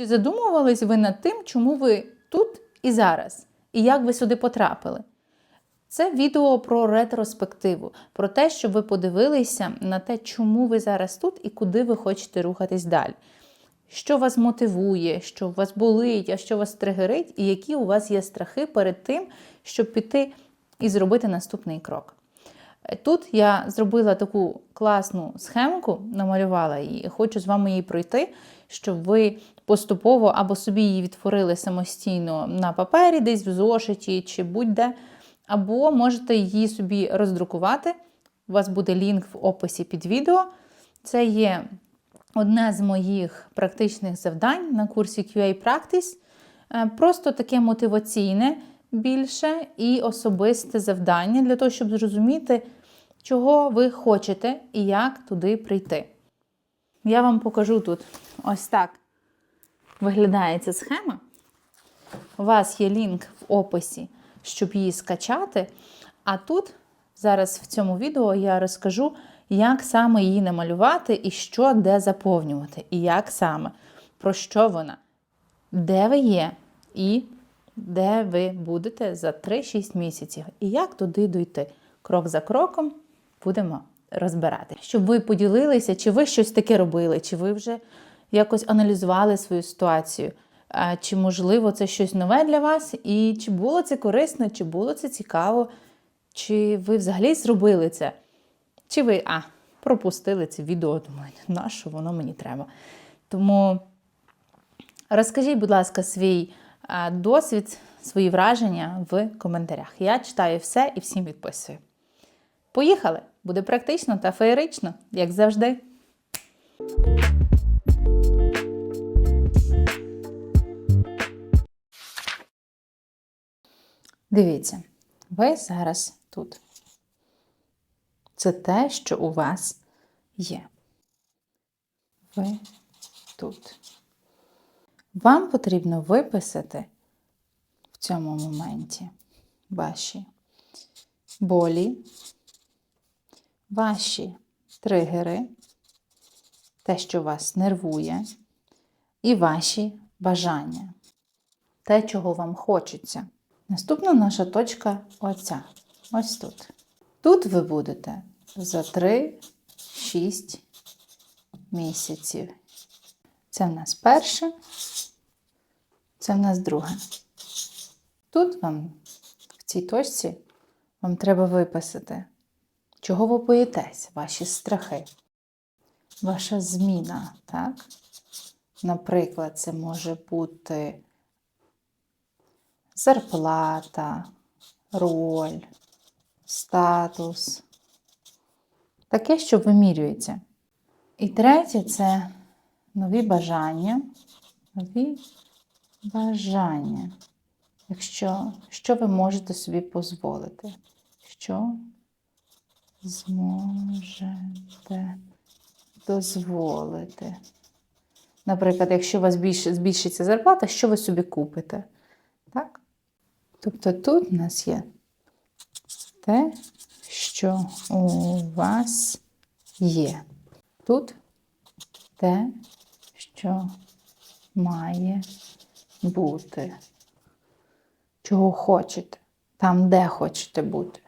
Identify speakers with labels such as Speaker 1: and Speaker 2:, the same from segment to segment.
Speaker 1: Чи задумувались ви над тим, чому ви тут і зараз? І як ви сюди потрапили? Це відео про ретроспективу, про те, щоб ви подивилися на те, чому ви зараз тут і куди ви хочете рухатись далі. Що вас мотивує, що вас болить, а що вас тригерить, і які у вас є страхи перед тим, щоб піти і зробити наступний крок. Тут я зробила таку класну схемку, намалювала її, хочу з вами її пройти, щоб ви поступово або собі її відтворили самостійно на папері, десь в зошиті чи будь-де, або можете її собі роздрукувати. У вас буде лінк в описі під відео. Це є одне з моїх практичних завдань на курсі QA Practice. Е, Просто таке мотиваційне більше і особисте завдання для того, щоб зрозуміти, чого ви хочете і як туди прийти. Я вам покажу тут ось так виглядає ця схема. У вас є лінк в описі, щоб її скачати. А тут зараз в цьому відео я розкажу, як саме її намалювати і що де заповнювати, і як саме, про що вона, де ви є, і де ви будете за 3-6 місяців, і як туди дойти. Крок за кроком будемо розбирати. Щоб ви поділилися, чи ви щось таке робили, чи ви вже якось аналізували свою ситуацію. Чи можливо це щось нове для вас, і чи було це корисно, чи було це цікаво, чи ви взагалі зробили це? Чи ви а, пропустили це відео, думаєте, на що воно мені треба? Тому розкажіть, будь ласка, свій досвід, свої враження в коментарях. Я читаю все і всім відписую. Поїхали! Буде практично та феєрично, як завжди. Дивіться, ви зараз тут. Це те, що у вас є. Ви тут. Вам потрібно виписати в цьому моменті ваші болі, ваші тригери, те, що вас нервує, і ваші бажання, те, чого вам хочеться. Наступна наша точка оця. Ось тут. Тут ви будете за 3-6 місяців. Це в нас перше, це в нас друге. Тут вам, в цій точці, вам треба виписати, чого ви боїтесь, ваші страхи, ваша зміна, так? Наприклад, це може бути зарплата, роль, статус. Таке, що вимірюється. І третє це нові бажання. Нові бажання. Якщо що ви можете собі дозволити? Що зможете дозволити? Наприклад, якщо у вас збільшиться зарплата, що ви собі купите? Так? Тобто тут у нас є те, що у вас є. Тут те, що має бути. Чого хочете, там, де хочете бути.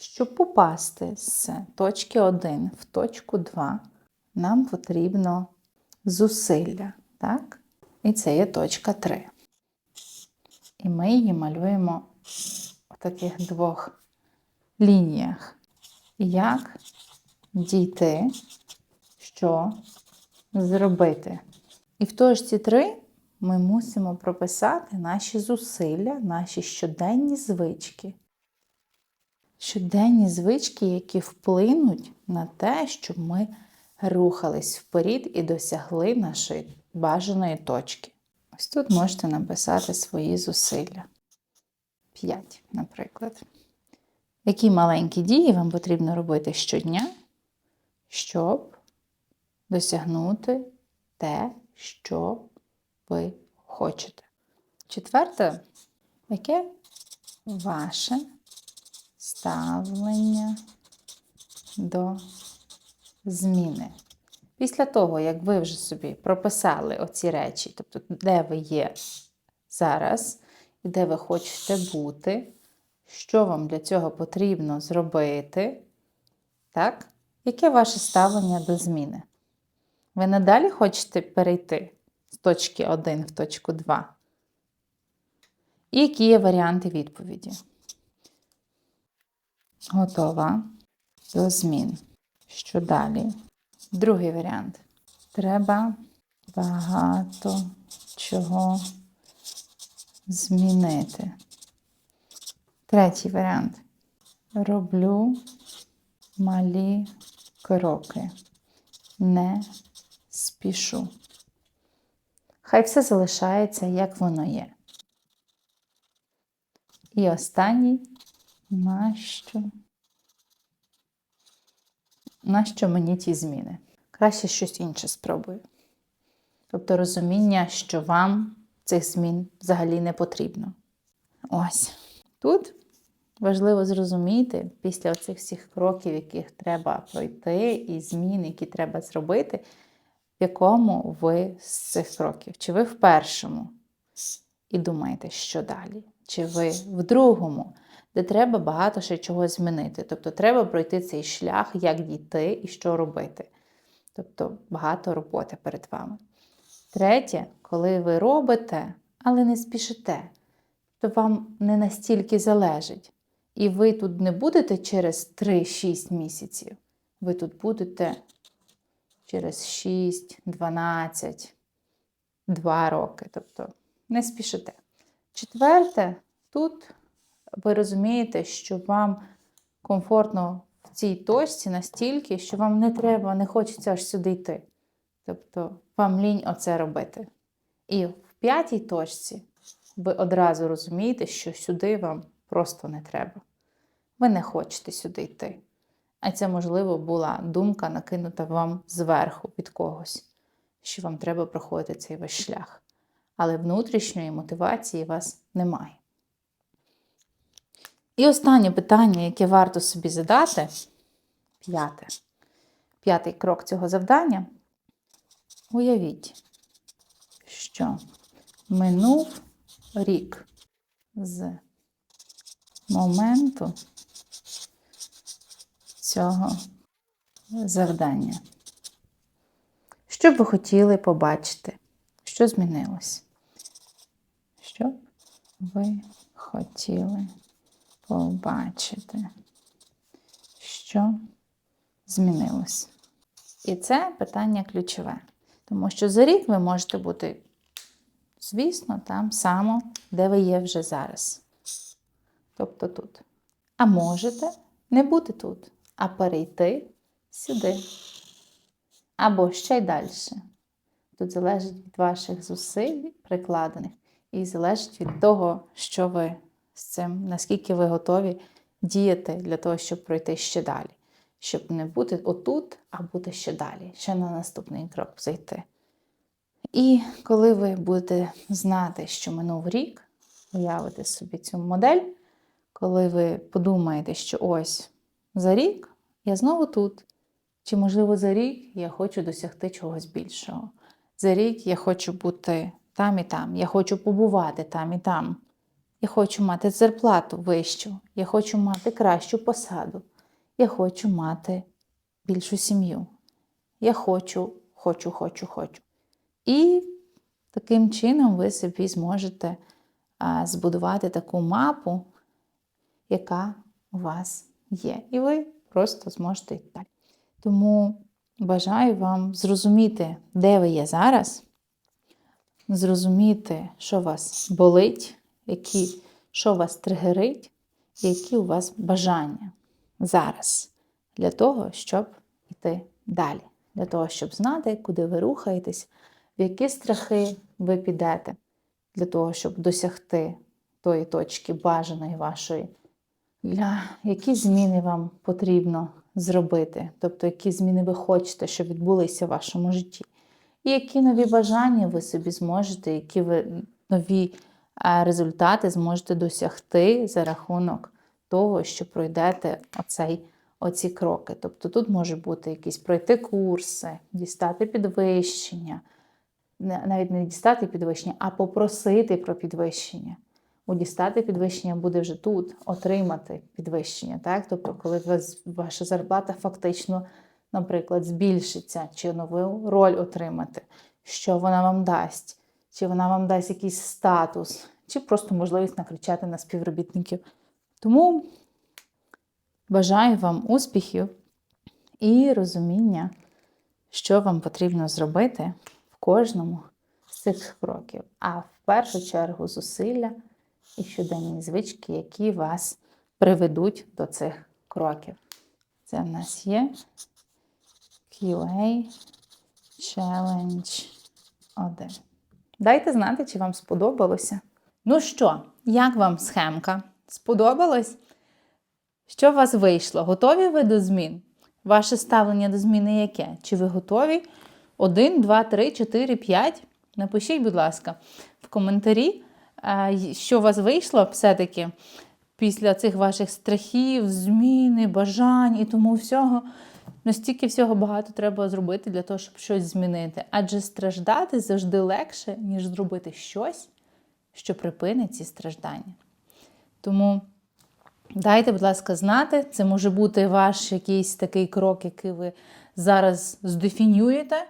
Speaker 1: Щоб попасти з точки 1 в точку 2, нам потрібно зусилля. Так? І це є точка 3. І ми її малюємо в таких двох лініях. Як дійти, що зробити. І в точці 3 ми мусимо прописати наші зусилля, наші щоденні звички. Щоденні звички, які вплинуть на те, щоб ми рухались вперед і досягли нашої бажаної точки. Ось тут можете написати свої зусилля. 5, наприклад. Які маленькі дії вам потрібно робити щодня, щоб досягнути те, що ви хочете. Четверте, яке ваше ставлення до зміни? Після того, як ви вже собі прописали оці речі, тобто де ви є зараз і де ви хочете бути, що вам для цього потрібно зробити, так? Яке ваше ставлення до зміни? Ви надалі хочете перейти з точки 1 в точку 2? І які є варіанти відповіді? Готова до змін. Що далі? Другий варіант. Треба багато чого змінити. Третій варіант. Роблю малі кроки. Не спішу. Хай все залишається, як воно є. І останній, нащо? Нащо мені ті зміни? Краще щось інше спробую. Тобто розуміння, що вам цих змін взагалі не потрібно. Ось. Тут важливо зрозуміти після цих всіх кроків, яких треба пройти, і змін, які треба зробити, в якому ви з цих кроків. Чи ви в першому і думаєте, що далі? Чи ви в другому, де треба багато ще чого змінити? Тобто треба пройти цей шлях, як дійти і що робити. Тобто багато роботи перед вами. Третє, коли ви робите, але не спішите, то вам не настільки залежить. І ви тут не будете через 3-6 місяців. Ви тут будете через 6, 12, 2 роки. Тобто не спішите. Четверте, тут ви розумієте, що вам комфортно в цій точці настільки, що вам не треба, не хочеться аж сюди йти. Тобто вам лінь оце робити. І в п'ятій точці ви одразу розумієте, що сюди вам просто не треба. Ви не хочете сюди йти. А це, можливо, була думка, накинута вам зверху від когось, що вам треба проходити цей весь шлях. Але внутрішньої мотивації вас немає. І останнє питання, яке варто собі задати, п'яте. П'ятий крок цього завдання. Уявіть, що минув рік з моменту цього завдання. Що б ви хотіли побачити? Що змінилось? Що б ви хотіли побачити? Що змінилось? І це питання ключове. Тому що за рік ви можете бути, звісно, там само, де ви є вже зараз. Тобто тут. А можете не бути тут, а перейти сюди. Або ще й далі. Тут залежить від ваших зусиль, прикладених, і залежить від того, що ви з цим, наскільки ви готові діяти для того, щоб пройти ще далі. Щоб не бути отут, а бути ще далі, ще на наступний крок зайти. І коли ви будете знати, що минув рік, уявите собі цю модель, коли ви подумаєте, що ось за рік я знову тут. Чи, можливо, за рік я хочу досягти чогось більшого. За рік я хочу бути там і там, я хочу побувати там і там. Я хочу мати зарплату вищу, я хочу мати кращу посаду, я хочу мати більшу сім'ю. Я хочу, хочу, хочу, хочу. І таким чином ви собі зможете збудувати таку мапу, яка у вас є. І ви просто зможете йти далі. Тому бажаю вам зрозуміти, де ви є зараз, зрозуміти, що вас болить, які, що вас тригерить, які у вас бажання зараз для того, щоб йти далі, для того, щоб знати, куди ви рухаєтесь, в які страхи ви підете, для того, щоб досягти тої точки бажаної вашої, для які зміни вам потрібно зробити, тобто які зміни ви хочете, щоб відбулися в вашому житті. І які нові бажання ви собі зможете, які ви нові результати зможете досягти за рахунок того, що пройдете оцей оці кроки. Тобто тут може бути якісь пройти курси, дістати підвищення, навіть не дістати підвищення, а попросити про підвищення. У дістати підвищення буде вже тут, отримати підвищення. Так? Тобто, коли ваша зарплата фактично, наприклад, збільшиться, чи нову роль отримати, що вона вам дасть, чи вона вам дасть якийсь статус, чи просто можливість накричати на співробітників. Тому бажаю вам успіхів і розуміння, що вам потрібно зробити в кожному з цих кроків. А в першу чергу зусилля і щоденні звички, які вас приведуть до цих кроків. Це в нас є QA Challenge 1. Дайте знати, чи вам сподобалося. Ну що, як вам схемка? Сподобалось? Що у вас вийшло? Готові ви до змін? Ваше ставлення до зміни яке? Чи ви готові? 1, 2, 3, 4, 5? Напишіть, будь ласка, в коментарі, що у вас вийшло все-таки після цих ваших страхів, зміни, бажань і тому всього. Настільки всього багато треба зробити для того, щоб щось змінити. Адже страждати завжди легше, ніж зробити щось, що припинить ці страждання. Тому дайте, будь ласка, знати, це може бути ваш якийсь такий крок, який ви зараз здефінюєте,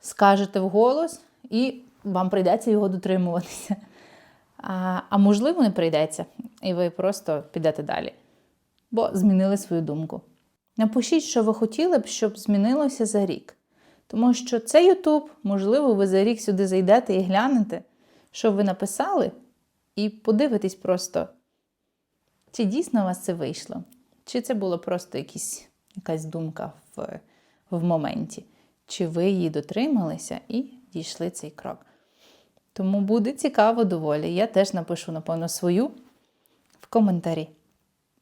Speaker 1: скажете вголос, і вам прийдеться його дотримуватися. А, а можливо, не прийдеться, і ви просто підете далі, бо змінили свою думку. Напишіть, що ви хотіли б, щоб змінилося за рік. Тому що цей Ютуб, можливо, ви за рік сюди зайдете і глянете, що ви написали, і подивитесь просто, чи дійсно у вас це вийшло, чи це було просто якісь, якась думка в, в моменті, чи ви її дотрималися і дійшли цей крок. Тому буде цікаво доволі. Я теж напишу, напевно, свою в коментарі.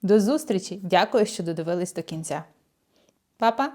Speaker 1: До зустрічі! Дякую, що додивились до кінця. Па-па!